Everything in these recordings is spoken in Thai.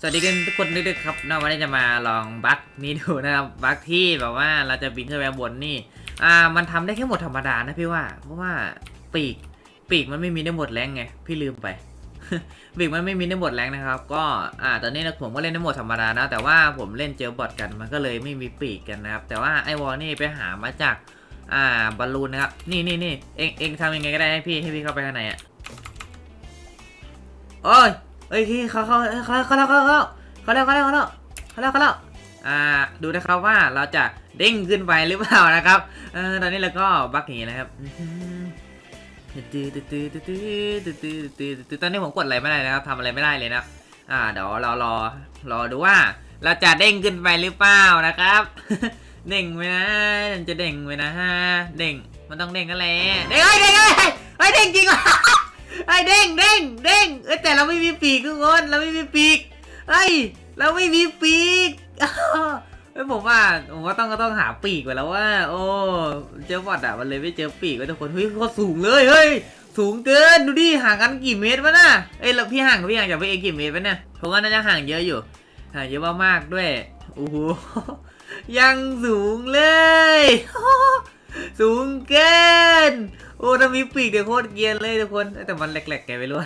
สวัสดีกันทุกคนด้วยครับนะวันนี้จะมาลองบั๊กนี้ดูนะครับบั๊กที่แบบว่าเราจะบินขึ้นไปบนนี่ อ่า มันทำได้แค่หมดธรรมดานะพี่ว่า เพราะว่าปีกปีกมันไม่มีได้หมดแรงไง พี่ลืมไป ปีกมันไม่มีได้หมดแรงนะครับ ก็ อ่า ตอนนี้นะผมก็เล่นได้หมดธรรมดานะ แต่ว่าผมเล่นเจอบอทกัน มันก็เลยไม่มีปีกกันนะครับ แต่ว่าไอวอลนี่ไปหามาจาก อ่า บอลลูนนะครับ นี่นี่นี่เองเองทำยังไงก็ได้ให้พี่ให้พี่เข้าไปข้างในอะ โอ้ย เอ้ยพี่เขาเขาเขาเขาเขาเขาเขาเขาเขาเขาเขาเขาอ่าดูนะครับว่าเราจะเด้งขึ้นไปหรือเปล่านะครับเออตอนนี้เราก็บักอย่างนี้นะครับตื้อตื้อตื้อตื้อตื้อตื้อตื้อตื้อตอนนี้ผมกดอะไรไม่ได้นะครับทำอะไรไม่ได้เลยนะอ่าเดี๋ยวเรารอรอดูว่า เราจะเด้งขึ้นไปหรือเปล่านะครับ เด้งไหมนะจะเด้งไหมนะฮะเด้งมันต้องเด้งกันแหละเด้งเฮ้ยเด้งเฮ้ยเด้งจริงว่ะ เด้งเด้งเด้งเอ้ยแต่เราไม่มีปีกทุกคนเราไม่มีปีกเฮ้ยเราไม่มีปีกเฮ้ยผมว่าผมว่าต้องก็ต้องหาปีกไปแล้วว่า โอ้เจอบอดอะมันเลยไม่เจอปีกไว้ทุกคนเฮ้ยโคตรสูงเลยเฮ้ยสูงเกินดูดิห่างกันกี่เมตรวะน่ะเอ้ยแล้วพี่ห่างกับพี่ห่างจากพี่เองกี่เมตรวะเนี่ยผมว่าน่าจะห่างเยอะอยู่ห่างเยอะมากๆด้วยโอ้โหยังสูงเลย สูงเกิน โอ้ถ้ามีปีกเดี๋ยวโคตรเกียนเลยทุกคน แต่มันแหลกๆแกไม่รู้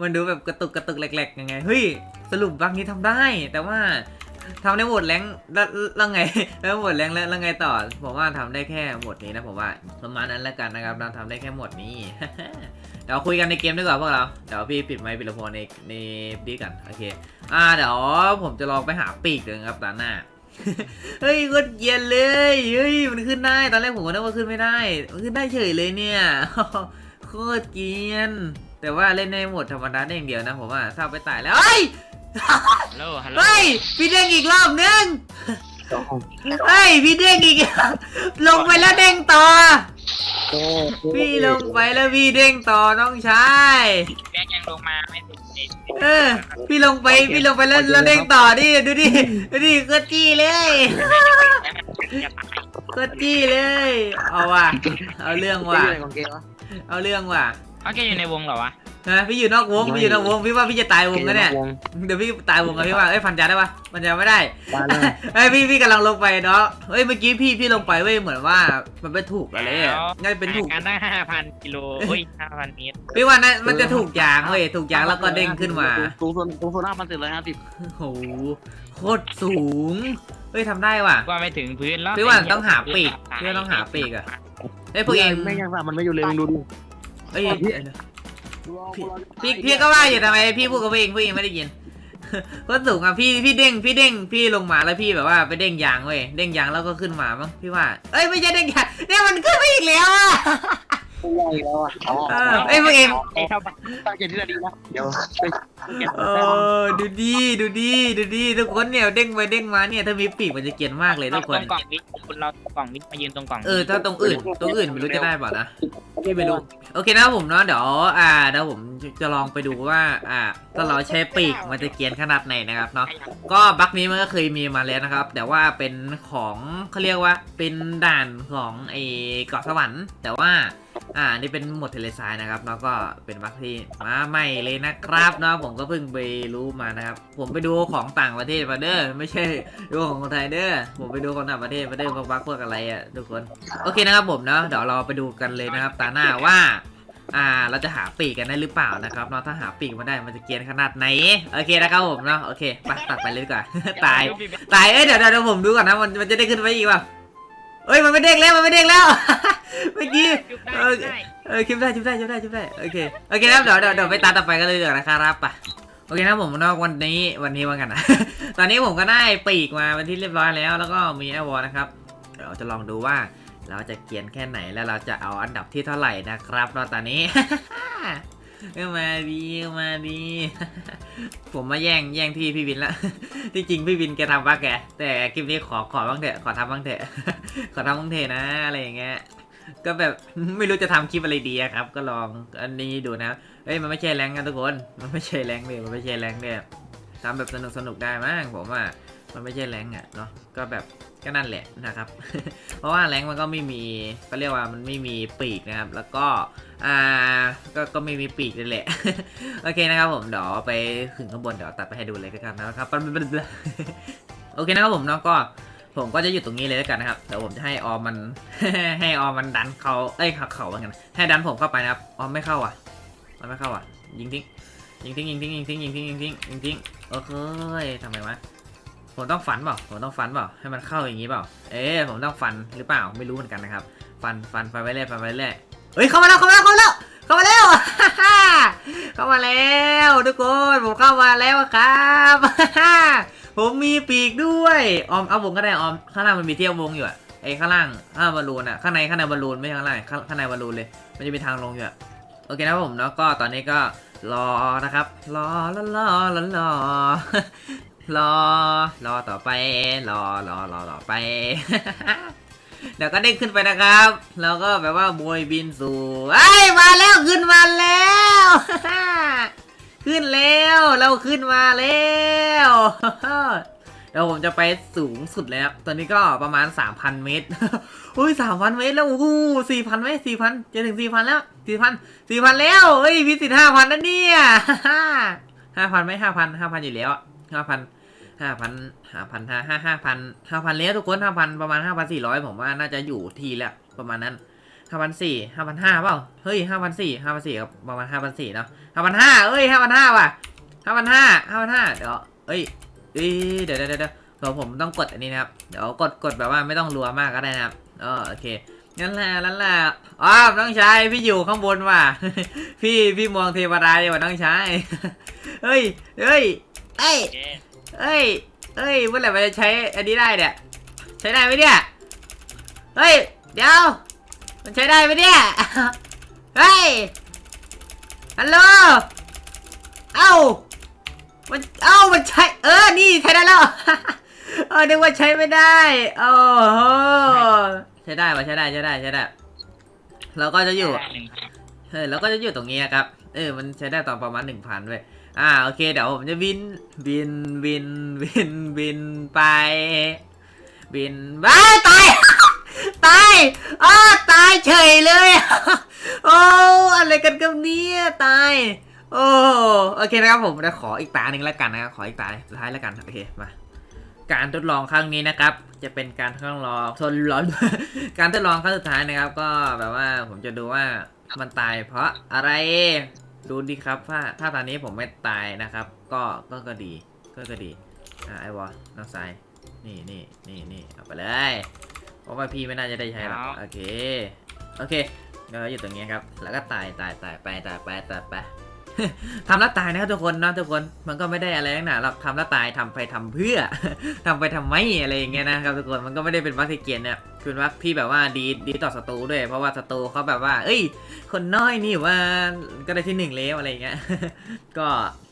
มันดูแบบกระตุกกระตุกแหลกๆยังไง เฮ้ย สรุปบางนี้ทำได้ แต่ว่าทำได้หมดแรงแล้วแล้วไง แล้วหมดแรงแล้วแล้วไงต่อ ผมว่าทำได้แค่หมดนี้นะผมว่าประมาณนั้นแล้วกันนะครับเราทำได้แค่หมดนี้ เดี๋ยวคุยกันในเกมดีกว่าพวกเรา เดี๋ยวพี่ปิดไมค์ปิดลำโพงในในดีกัน โอเค อ่าเดี๋ยวผมจะลองไปหาปีกเดี๋ยวครับตาหน้า เฮ้ยโคตรเกรียนเลย เฮ้ย มันขึ้นได้ ตอนแรกผมก็นึกว่าขึ้นไม่ได้ มันขึ้นได้เฉยเลยเนี่ย โคตรเกรียน แต่ว่าเล่นในโหมดธรรมดาได้อย่างเดียวนะผมว่าถ้าไปตายแล้วเฮ้ย ฮัลโหลฮัลโหลเฮ้ย พี่เด้งอีกรอบนึง เฮ้ย พี่เด้งอีก ลงไปแล้วเด้งต่อ พี่ลงไปแล้วพี่เด้งต่อน้องชาย แบงค์ยังลงมาไม่ถึงใน เออ พี่ลงไปพี่ลงไปแล้วแล้วเด้งต่อดิดูดิดูดิก็จี้เลยแล้วมันจะตายก็จี้เลย เอาว่ะเอาเรื่องว่ะ ของเกมวะเอาเรื่องว่ะ เอาแกอยู่ในวงเหรอวะ ฮะพี่อยู่นอกวงพี่อยู่นอกวงพี่ว่าพี่จะตายวงกันเนี่ยวงเดี๋ยวพี่ตายวงกันพี่ว่าเอ้ยพันจาได้ปะพันจาไม่ได้บ้านเลยเฮ้ยพี่พี่กำลังลงไปเนาะเฮ้ยเมื่อกี้พี่พี่ลงไปเว้ยเหมือนว่ามันไปถูกอะไรอะน่าจะเป็นถูกการตั้งห้าพันกิโลเฮ้ยห้าพันเมตรพี่ว่านะมันจะถูกยางเว้ยถูกยางแล้วก็เด้งขึ้นมาสูงส่วนสูงส่วนห้าพันสี่ร้อยห้าสิบโอ้โหโคตรสูงเฮ้ยทำได้ว่ะว่าไม่ถึงพื้นแล้วพี่ว่าต้องหาปีกพี่ว่าต้องหาปีกอะเฮ้ยพวกเองไม่ยังสามมันไม่อยู่เลยมึงดูดิเอ้ย พี่พี่ก็ว่าอยู่ทำไมพี่พูดกับพวกเองพวกเองไม่ได้ยินโคตรสูงอะพี่พี่เด้งพี่เด้งพี่ลงมาแล้วพี่แบบว่าไปเด้งยางเว้ยเด้งยางแล้วก็ขึ้นมามั้งพี่ว่า เอ้ยไม่ใช่เด้งยางเนี่ยมันขึ้นไปอีกแล้วอะไม่ยังแล้วอะอ๋อเออเอ้ยพวกเองเอ้ยเข้าไปตั้งเกมที่ดีนะเดี๋ยวไปเก็บเออดูดีดูดีดูดีทุกคนเนี่ยเด้งไปเด้งมาเนี่ยถ้ามีปีกมันจะเกรียนมากเลยทุกคนตรงกล่องวิทย์คุณเรากล่องวิทย์มายืนตรงกล่องเออถ้าตรงอื่นตรงอื่นไม่รู้จะได้เปล่านะพี่ไม่รู้ โอเคนะครับผมเนาะเดี๋ยวอ่าเดี๋ยวผมจะลองไปดูว่า อ่าถ้าเราใช้ปีกมันจะเกรียนขนาดไหนนะครับเนาะก็บั๊กนี้มันก็เคยมีมาแล้วนะครับ แต่ว่าเป็นของเขาเรียกว่าเป็นด่านของไอ้เกาะสวรรค์ แต่ว่าอ่านี่เป็นหมดเทเลซายนะครับเนาะก็เป็นบั๊กที่มาใหม่เลยนะครับเนาะผมก็เพิ่งไปรู้มานะครับ ผมไปดูของต่างประเทศมาเด้อไม่ใช่ดูของคนไทยเด้อผมไปดูของต่างประเทศมาเด้อพวกบั๊กพวกอะไรอะทุกคนโอเคนะครับผมเนาะเดี๋ยวเราไปดูกันเลยนะครับตาหน้าว่า อ่า เราจะหาปีกกันได้หรือเปล่านะครับเนาะถ้าหาปีกมาได้มันจะเกรียนขนาดไหนโอเคนะครับผมเนาะโอเคไปตัดไปเลยดีกว่า ตายตายเอ้ยเดี๋ยวเดี๋ยวเดี๋ยวผมดูก่อนนะมันมันจะได้ขึ้นไปอีกเปล่าเอ้ยมันไม่เด้งแล้วมันไม่เด้งแล้วเมื่อกี้เออเออคลิปได้คลิปได้คลิปได้คลิปได้โอเคโอเคนะครับเดี๋ยวเดี๋ยวเดี๋ยวไปตามต่อไปกันเลยเดี๋ยวนะครับไปโอเคนะครับผมเนาะวันนี้วันนี้ว่ากันนะตอนนี้ผมก็ได้ปีกมาเป็นที่เรียบร้อยแล้ว แล้วก็มีแอร์วอลนะครับเดี๋ยวเราจะลองดูว่า เราจะเกียนแค่ไหนแล้วเราจะเอาอันดับที่เท่าไหร่นะครับเราตอนนี้ มาดีมาดี ผมมาแย่งแย่งที่พี่วินละที่จริงพี่วินแกทำบ้าแกแต่คลิปนี้ขอขอบ้างเถอะขอทำบ้างเถอะขอทำบ้างเถอะนะอะไรอย่างเงี้ยก็แบบไม่รู้จะทำคลิปอะไรดีครับ ก็ลองอันนี้ดูนะเอ้ยมันไม่ใช่แรงกันทุกคน มันไม่ใช่แรงเลยมันไม่ใช่แรงเลยทำแบบสนุกสนุกได้มั้งผมว่ามันไม่ใช่แรงอะเนาะก็แบบ ก็นั่นแหละนะครับ เพราะว่าแรงมันก็ไม่มีก็เรียกว่ามันไม่มีปีกนะครับ แล้วก็อ่าก็ก็ไม่มีปีกเลยแหละ โอเคนะครับผมเดี๋ยวไปขึ้นข้างบนเดี๋ยวตัดไปให้ดูเลยกันนะครับโอเคนะครับผมแล้วก็ผมก็จะอยู่ตรงนี้เลยแล้วกันนะครับเดี๋ยวผมจะให้ออมมัน ให้ออมมันดันเขาเอ้ยขับเขาว่ากันให้ดันผมเข้าไปนะครับออมไม่เข้าอะออมไม่เข้าอะ ยิงทิ้งยิงทิ้งยิงทิ้งยิงทิ้งยิงทิ้งยิงทิ้งยิงทิ้งโอเคทำไมวะ ผมต้องฟันเปล่า ผมต้องฟันเปล่า ให้มันเข้าอย่างนี้เปล่า เอ๊ะผมต้องฟันหรือเปล่า ไม่รู้เหมือนกันนะครับ ฟัน ฟัน ฟันไปเรื่อยฟันไปเรื่อยเฮ้ย เข้ามาแล้ว เข้ามาแล้ว เข้ามาแล้ว เข้ามาแล้ว เข้ามาแล้วทุกคน ผมเข้ามาแล้วครับผมมีปีกด้วย ออม เอาวงก็ได้ออม ข้างล่างมันมีเที่ยววงอยู่อะไอ้ข้างล่างข้างบอลลูนอะข้างในข้างในบอลลูนไม่ใช่ข้างล่างข้างในบอลลูนเลย มันจะมีทางลงอยู่อะโอเคนะครับผมแล้วก็ตอนนี้ก็รอนะครับ รอรอรอรอ รอ รอต่อไป รอรอรอต่อไป เดี๋ยวก็เด้งขึ้นไปนะครับ แล้วก็แบบว่าบวยบินสู่ไอ้มาแล้วขึ้นมาแล้ว ขึ้นแล้วเราขึ้นมาแล้วเดี๋ยวผมจะไปสูงสุดแล้ว ตอนนี้ก็ประมาณ 3,000 เมตร อุ้ย 3,000 เมตรแล้วโอ้โห4,000ไหม4,000จะถึง 4,000 แล้ว 4,000 4,000 แล้ว เฮ้ยพิสิทธิ์5,000นั่นเนี่ย5,000ไหม5,000 5,000 อยู่แล้ว5,000 5,000 5,000 5 5,000 5,000แล้วทุกคน5,000ประมาณ5,400ผมว่าน่าจะอยู่ทีแล้วประมาณนั้น5,400 5,500เปล่าเฮ้ย5,400 5,400ครับประมาณ5,400เนาะ5,500เอ้ย5,500ว่ะ5,500 5,500เดี๋ยวเอ้ยเอ้ยเดี๋ยวเดี๋ยวเดี๋ยวเดี๋ยวผมต้องกดอันนี้นะครับเดี๋ยวกดกดแบบว่าไม่ต้องรัวมากก็ได้นะครับอ๋อโอเคนั่นแหละนั่นแหละอ๋อน้องชายพี่อยู่ข้างบนว่ะพี่พี่มองเทวดาดีกว่าน้องชายเฮ้ยเฮ้ยเอ้ย เอ้ย เอ้ยเมื่อไหร่มันจะใช้อันนี้ได้เนี่ย ใช้ได้ไหมเนี่ย เฮ้ย เดี๋ยว มันใช้ได้ไหมเนี่ย เฮ้ย ฮัลโหล เอ้า มัน เอ้า มันใช้ เออ นี่ใช้ได้แล้วเออนึกว่าใช้ไม่ได้ โอ้โห ใช้ได้ปะใช้ได้ ใช้ได้ ใช้ได้ เราก็จะอยู่ได้หนึ่งพันเออแล้วก็จะอยู่ตรงนี้ครับ เออ มันใช้ได้ตอนประมาณหนึ่งพันเว้ย อ่าโอเคเดี๋ยวผมจะบินบินบินบินบินไป บินบ้าตายตายอ้าตายเฉยเลยโอ้อะไรกันกับเนี่ยตายโอ้โอเคนะครับผมจะขออีกตาหนึ่งแล้วกันนะครับขออีกตาสุดท้ายแล้วกันโอเคมาการทดลองครั้งนี้นะครับ จะเป็นการทดลองทดลองการทดลองครั้งสุดท้ายนะครับ ก็แบบว่าผมจะดูว่ามันตายเพราะอะไร ดูดีครับว่าถ้าตอนนี้ผมไม่ตายนะครับ ก็ก็ก็ดีก็ก็ดีอะไอวอน้องสายนี่นี่นี่นี่เอาไปเลยเพราะว่าพี่ไม่น่าจะได้ใช้หรอกโอเคโอเคเดี๋ยวเราอยู่ตรงนี้ครับ แล้วก็ตายตายตายไปตายไปตายไปทำแล้วตายนะครับทุกคนนะทุกคนมันก็ไม่ได้อะไรนักหนาหรอกทำแล้วตายทำไปทำเพื่อทำไปทำไมอะไรอย่างเงี้ยนะครับทุกคนมันก็ไม่ได้เป็นวัคซีเกียนเนี่ย คือว่าพี่แบบว่าดีดีต่อศัตรูด้วย เพราะว่าศัตรูเขาแบบว่า เอ้ย คนน้อยนี่ว่าก็ได้ที่หนึ่งแล้วอะไรอย่างเงี้ย ก็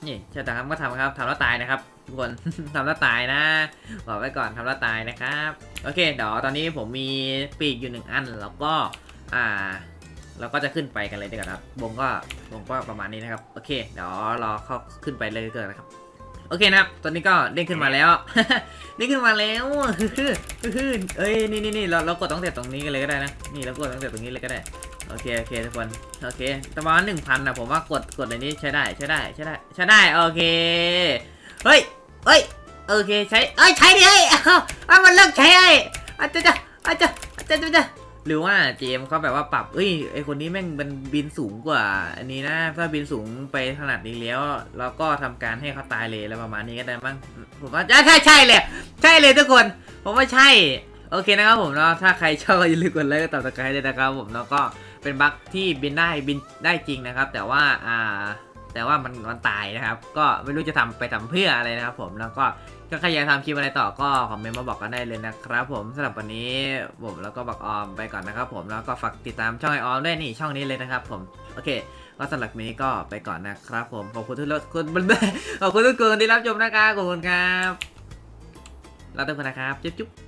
นี่ชาตาครับก็ทำครับทำแล้วตายนะครับทุกคนทำแล้วตายนะบอกไว้ก่อนทำแล้วตายนะครับ โอเคเดี๋ยวตอนนี้ผมมีปีกอยู่หนึ่งอันแล้วก็อ่าเราก็จะขึ้นไปกันเลยดีกว่าครับวงก็วงก็ประมาณนี้นะครับ โอเค เดี๋ยวรอเข้าขึ้นไปเลยเกินนะครับ โอเคนะครับ ตอนนี้ก็เด้งขึ้นมาแล้ว เด้งขึ้นมาแล้วเอ้ย นี่นี่นี่เราเรากดตั้งแต่ตรงนี้กันเลยก็ได้นะ นี่เรากดตั้งแต่ตรงนี้เลยก็ได้ โอเค โอเคทุกคน โอเค ประมาณหนึ่งพันนะผมว่ากด กดในนี้ใช้ได้ ใช้ได้ ใช้ได้ ใช้ได้ โอเค เฮ้ย เฮ้ย โอเค ใช้ เอ้ย ใช้ดิเฮ้ยอ้าวอ้าวมันเลิกใช้ไอ้อาจจะจะอาจจะอาจจะจะ หรือว่าเจมเขาแบบว่าปรับ เอ้ยไอคนนี้แม่งมันบินสูงกว่า อันนี้นะถ้าบินสูงไปขนาดนี้แล้วเราก็ทำการให้เขาตายเลยแล้วประมาณนี้ก็ได้มั้งผมว่าใช่ใช่ใช่เลยใช่เลยทุกคน ผมว่าใช่ โอเคนะครับผมเนาะถ้าใครชอบอย่าลืมกดไลค์กดติดตามด้วยนะครับผมแล้วก็เป็นบั๊กที่บินได้บินได้จริงนะครับ แต่ว่าอ่า แต่ว่ามันมันตายนะครับ ก็ไม่รู้จะทำไปทำเพื่ออะไรนะครับ ผมแล้วก็ก็ใครอยากทำคลิปอะไรต่อก็คอมเมนต์มาบอกกันได้เลยนะครับ ผมสำหรับวันนี้ผมแล้วก็บักออมไปก่อนนะครับ ผมแล้วก็ฝากติดตามช่องไอออมด้วยนี่ช่องนี้เลยนะครับ ผมโอเคก็สำหรับวันนี้ก็ไปก่อนนะครับผมขอบคุณทุกคนขอบคุณทุกคนที่รับชมนะครับขอบคุณครับลาทุกคนนะครับจุ๊บ